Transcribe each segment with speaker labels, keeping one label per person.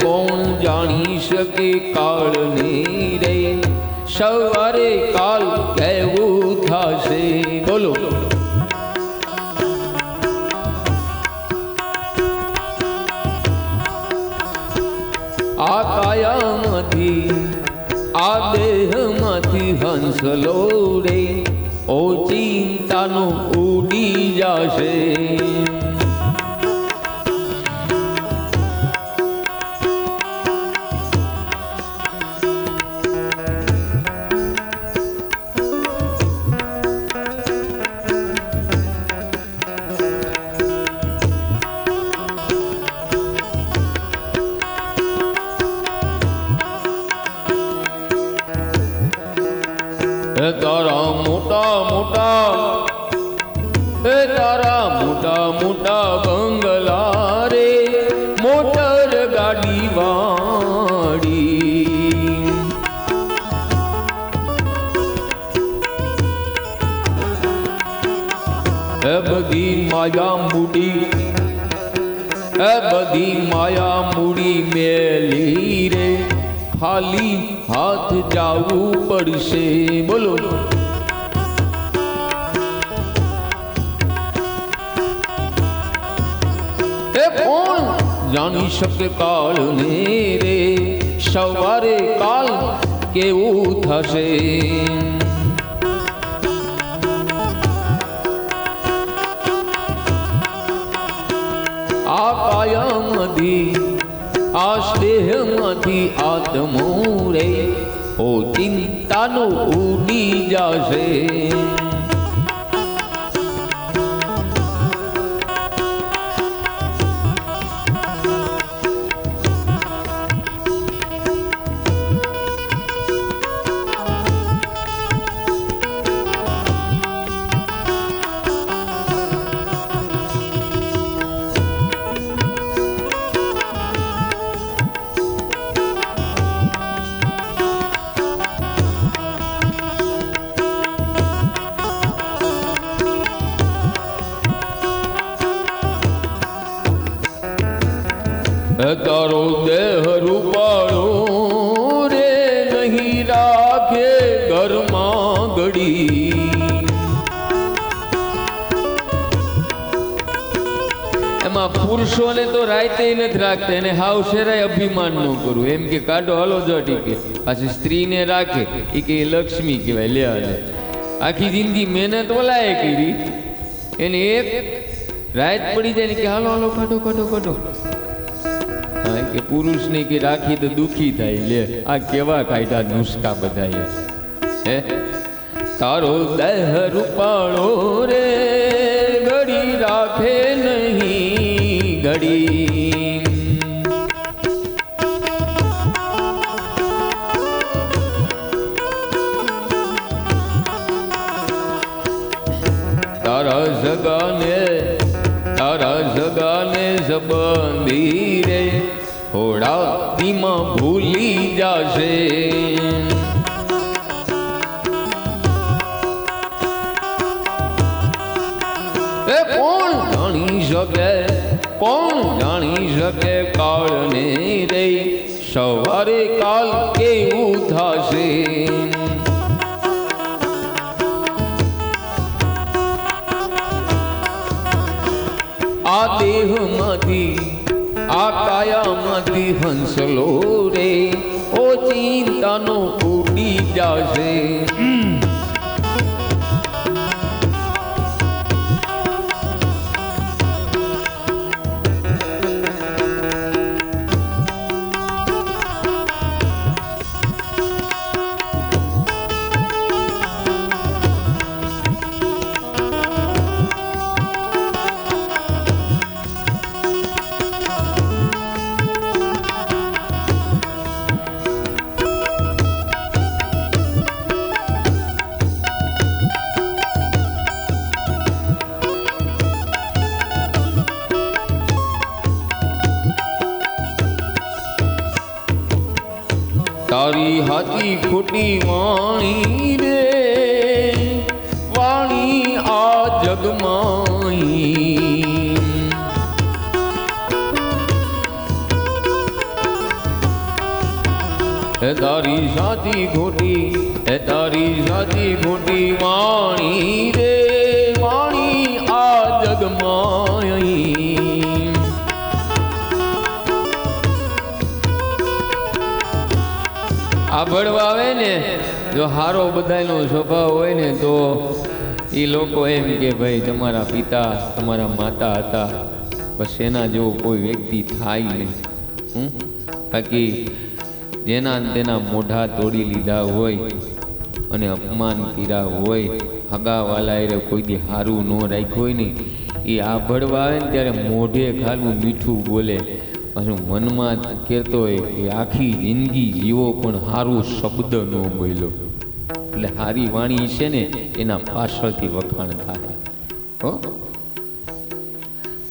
Speaker 1: કોણ જાણી શકે કાળને રે? સવારે કાલ કેવું થશે? બોલો. આ કાયામાંથી આ દેહમાંથી હંસલો રે ઓ ચિંતાનો ઉડી જશે. હે તારા મોટા મોટા હે તારા મોટા મોટા બંગલા રે મોટર ગાડી વાળી. હે બધી માયા મૂડી હે બધી માયા મૂડી રે ખાલી હાથ જાવું પડશે. બોલો. એ કોણ? જાણી શકે કાળ ને રે. સવારે કાલ કેવું થશે? આ કાયામાંથી આ સ્નેહમાંથી આત્મો રે ઓ ચિંતાનો ઉડી જશે. તારો દેહ રૂપાળો રે નહીં રાખે ઘરમાં ઘડી એમાં પુરુષોને તો રાતે નથી રાખતા, એને હાવ શેરાય અભિમાન ન કરવું. એમ કે કાઢો, હાલો જો ટીકે પાછી સ્ત્રીને રાખે એ કે લક્ષ્મી કહેવાય, લે હાલે આખી જિંદગી મહેનત ઓલાએ કરી. એને એક રાત પડી જાય ને કે, હાલો હાલો, કાઢો કાઢો કાઢો. કે પુરુષની કે રાખી તો દુઃખી થાય. લે, આ કેવા કાયદા નુસ્ખા બધા હે? તારો દેહ રૂપાળો રે, ઘડી રાખે નહીં ઘડી. તારા ભૂલી એ કોણ? જાણી શકે કોણ જાણી શકે કાળને રે? સવારે કાલ કેવું થશે? આ દેહમાંથી આ કાયામાંથી હંસલો રે. ઓ ચિંતાનો ઉડી હાથી ખોટી વાણી રે. વાણી આ જગમાઈ. એ તારી સાચી ખોટી એ તારી સાચી ખોટી વાણી રે. વાણી આ જગમાં આ ભળવા આવે ને, જો હારો બધાનો સ્વભાવ હોય ને, તો એ લોકો એમ કે ભાઈ, તમારા પિતા તમારા માતા હતા, બસ એના જેવો કોઈ વ્યક્તિ થાય નહીં? બાકી જેના તેના મોઢા તોડી લીધા હોય અને અપમાન કર્યા હોય, હગાવાલા એ કોઈ દી હારું ન રાખ્યું હોય ને એ આ ભળવા આવે ને ત્યારે મોઢે ખાલું મીઠું બોલે પાછું મનમાં કહેતો હોય કે આખી જિંદગી જીવો પણ સારું શબ્દ ન બોલ્યો. એટલે હારી વાણી છે ને, એના પાછળથી વખાણ થાય. હો?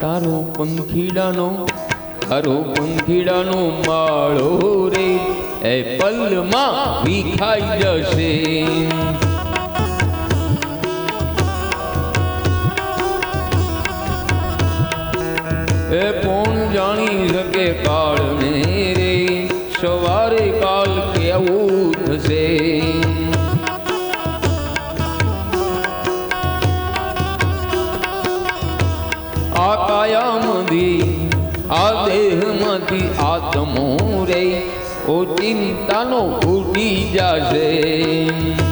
Speaker 1: તારો પંખીડાનો તારો પંખીડાનો માળો રે, એ પલમાં વિખાઈ જશે. જાણી શકે કાળને રે સવારે કાલ કેવું થશે આ કાયામાંથી આ દેહમાંથી આત્મો રે, ઓ ચિંતાનો ફૂટી જશે.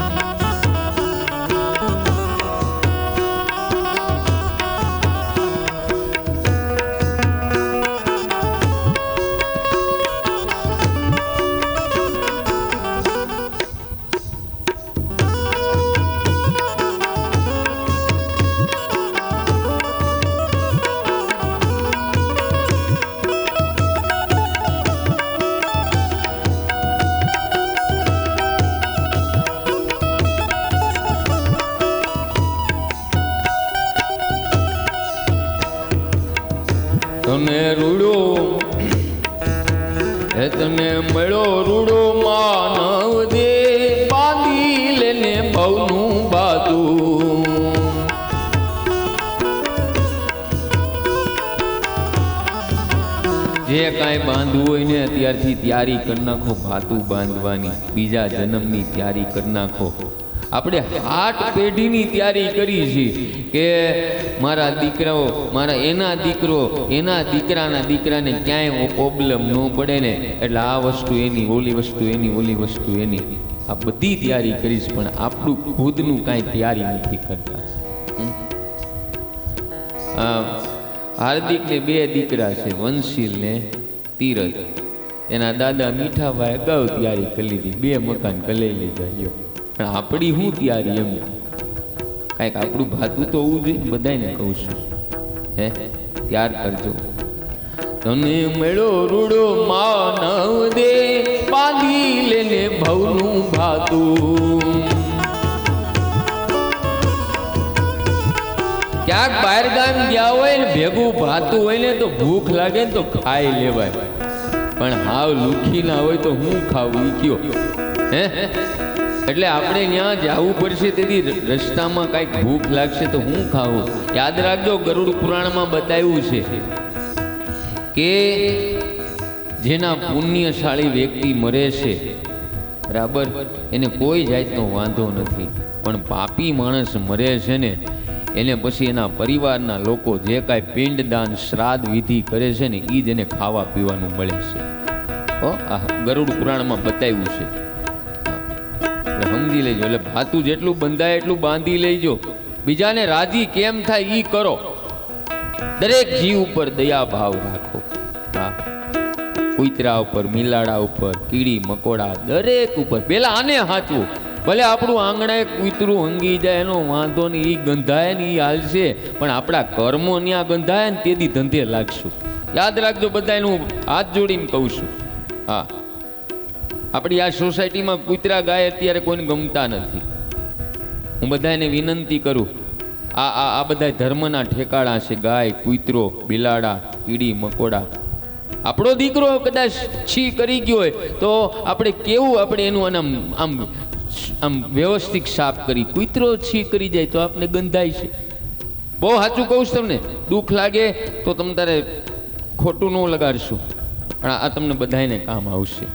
Speaker 1: તને મળ્યો રૂડો માનવ દે બાંધી લેને બહુનું બાતું. જે કાંઈ બાંધવું હોય ને અત્યારથી તૈયારી કરી નાખો, ભાતું બાંધવાની. બીજા જન્મની તૈયારી કરી નાખો. આપણે આઠ પેઢીની તૈયારી કરી છે કે મારા દીકરાઓ, મારા એના દીકરો, એના દીકરાના દીકરાને ક્યાંય પ્રોબ્લેમ ન પડે ને. એટલે આ વસ્તુ એની, ઓલી વસ્તુ એની, ઓલી વસ્તુ એની. આ બધી તૈયારી કરીશ, પણ આપણું ખુદનું કાંઈ તૈયારી નથી કરતા. હાર્દિકને બે દીકરા છે, વંશીલ ને તીરથ. એના દાદા મીઠાભાઈ અગાઉ તૈયારી કરી લીધી, બે મકાન કલાઈ લીધા લ્યો પણ આપણી શું તૈયારી એમ? કાંઈક આપણું ભાતું તો હોવું જોઈએ બધાને કહું છું. હે? ત્યાર કરજો. તને મેળો રૂડો માનવ દે પાલી લેને ભવનું ભાતું. ક્યાંક બહાર ગામ ગયા હોય ને, ભેગું ભાતું હોય ને, તો ભૂખ લાગે ને, તો ખાઈ લેવાય. પણ હાવ લુખી ના હોય તો હું ખાવું કયો? હે? એટલે આપણે ત્યાં જવું પડશે તેથી રસ્તામાં કાંઈક ભૂખ લાગશે તો હું ખાવું. યાદ રાખજો, ગરુડ પુરાણમાં બતાવ્યું છે કે જેના પુણ્યશાળી વ્યક્તિ મરે છે, બરાબર? એને કોઈ જાતનો વાંધો નથી. પણ પાપી માણસ મરે છે ને, એને પછી એના પરિવારના લોકો જે કાંઈ પિંડદાન શ્રાદ્ધ વિધિ કરે છે ને એ જ એને ખાવા પીવાનું મળે છે. ગરુડ પુરાણમાં બતાવ્યું છે. સમજી લેજો. એટલે ભાતું જેટલું બંધાય એટલું બાંધી લેજો. બીજાને રાજી કેમ થાય એ કરો. દરેક જીવ ઉપર દયા ભાવ રાખો. હા કૂતરા ઉપર, મિલાડા ઉપર, કીડી, મકોડા, દરેક ઉપર. પેલા આને હાચવું. ભલે આપણું આંગણે કૂતરું હંગી જાય, એનો વાંધો નહીં એ ગંધાય ને એ હાલશે. પણ આપણા કર્મો ત્યાં ગંધાય ને તેથી ધંધે લાગશું. યાદ રાખજો બધા હું હાથ જોડીને કહું છું. હા. આપણી આ સોસાયટીમાં કૂતરા ગાય અત્યારે કોઈને ગમતા નથી. હું બધાને વિનંતી કરું, આ આ આ બધા ધર્મના ઠેકાણા છે, ગાય, કૂતરો, બિલાડા, કીડી, મકોડા. આપણો દીકરો કદાચ છી કરી ગયો હોય, તો આપણે કેવું આપણે એનું આમ આમ આમ વ્યવસ્થિત સાફ કરી, કૂતરો છી કરી જાય તો આપણે ગંધાય છે. બહુ સાચું કહું છું તમને, દુઃખ લાગે તો તમે તારે ખોટું ન લગાડશું, પણ આ તમને બધાને કામ આવશે.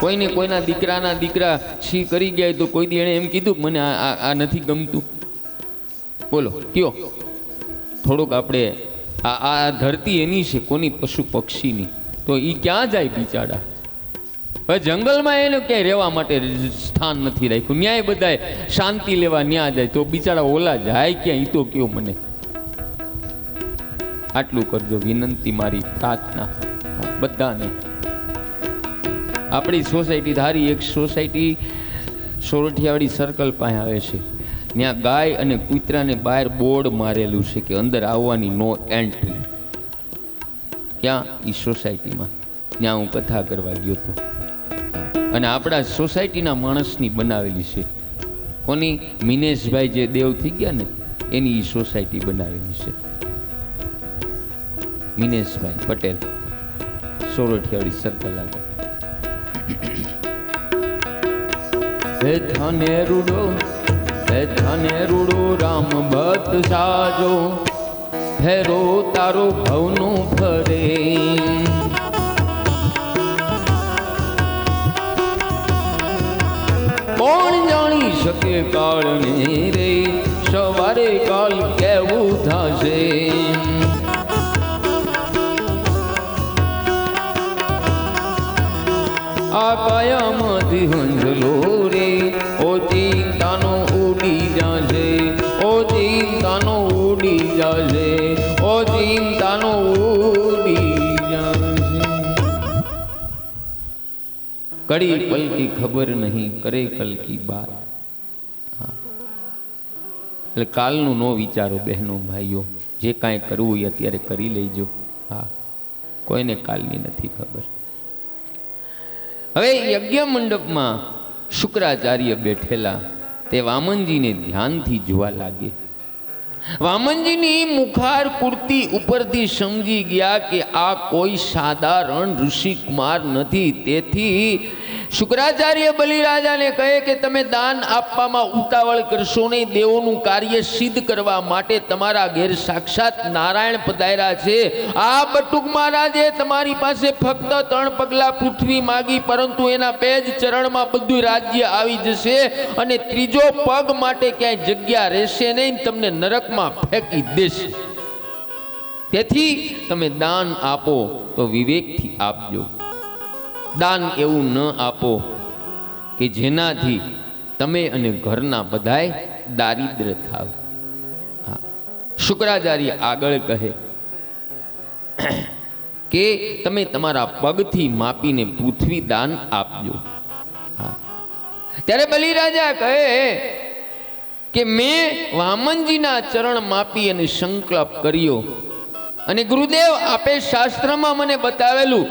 Speaker 1: કોઈને કોઈના દીકરાના દીકરા છી કરી ગયા તો કોઈ દી એણે એમ કીધું મને આ આ- નથી ગમતું. બોલો, કયો? થોડુંક આપણે આ આ ધરતી એની છે, કોની પશુ પક્ષીની? તો એ ક્યાં જાય બિચારા? હવે જંગલમાં એને ક્યાંય રહેવા માટે સ્થાન નથી રાખ્યું. ન્યાય બધાય શાંતિ લેવા ન્યા જાય. તો બિચારા ઓલા જાય ક્યાં? એ તો કયો મને? આટલું કરજો વિનંતી મારી પ્રાર્થના બધાને. આપણી સોસાયટી ધારી એક સોસાયટી સોરઠિયાવાડી સર્કલ પાસે આવે છે. ત્યાં ગાય અને કૂતરાને બહાર બોર્ડ મારેલું છે કે અંદર આવવાની નો એન્ટ્રી ક્યાં? એ સોસાયટીમાં. ત્યાં હું કથા કરવા ગયો હતો. અને આપણા સોસાયટીના માણસની બનાવેલી છે. કોની? મિનેશભાઈ જે દેવ થઈ ગયા ને, એની એ સોસાયટી બનાવેલી છે. મિનેશભાઈ પટેલ, સોરઠિયાવાડી સર્કલ આગળ. હે રૂડો હે રૂડો, રામ બત સાજો. ફેરો તારો ભવનું ફરે. કોણ જાણી શકે કાળને રે? સવારે કાલ કેવું થશે? આ કાયામાંથી હંસલો રે ખબર નહીં, કરે કલકી બાત. એટલે કાલનું નો વિચારો બહેનો ભાઈઓ. જે કાંઈ કરવું એ અત્યારે કરી લેજો. હા. કોઈને કાલની નથી ખબર. હવે યજ્ઞ મંડપમાં શુક્રાચાર્ય બેઠેલા તે વામનજીને ધ્યાનથી જોવા લાગે. વામનજીની મુખાર કુર્તી ઉપરથી સમજી ગયા કે આ કોઈ સાધારણ ઋષિકુમાર નથી. તેથી શુક્રાચાર્ય બલિરાજાને કહે કે તમે દાન આપવામાં ઉતાવળ કરશો નહીં, દેવોનું કાર્ય સિદ્ધ કરવા માટે તમારા ઘેર સાક્ષાત નારાયણ પધાર્યા છે. આ બટુક મહારાજે તમારી પાસે ફક્ત ત્રણ પગલા પૃથ્વી માગી, પરંતુ એના બે જ ચરણમાં બધું રાજ્ય આવી જશે અને ત્રીજો પગ માટે ક્યાંય જગ્યા રહેશે નહીં, તમને નરકમાં ફેંકી દેશે. તેથી તમે દાન આપો તો વિવેકથી આપજો. દાન એવું ન આપો કે જેનાથી તમે અને ઘરના બધાય દારિદ્ર થાવ. શુક્રાચાર્ય આગળ કહે કે તમે તમારા પગથી માપીને પૃથ્વી દાન આપજો. ત્યારે બલિરાજા કહે કે મેં વામનજીના ચરણ માપી અને સંકલ્પ કર્યો અને ગુરુદેવ આપે શાસ્ત્રમાં મને બતાવેલું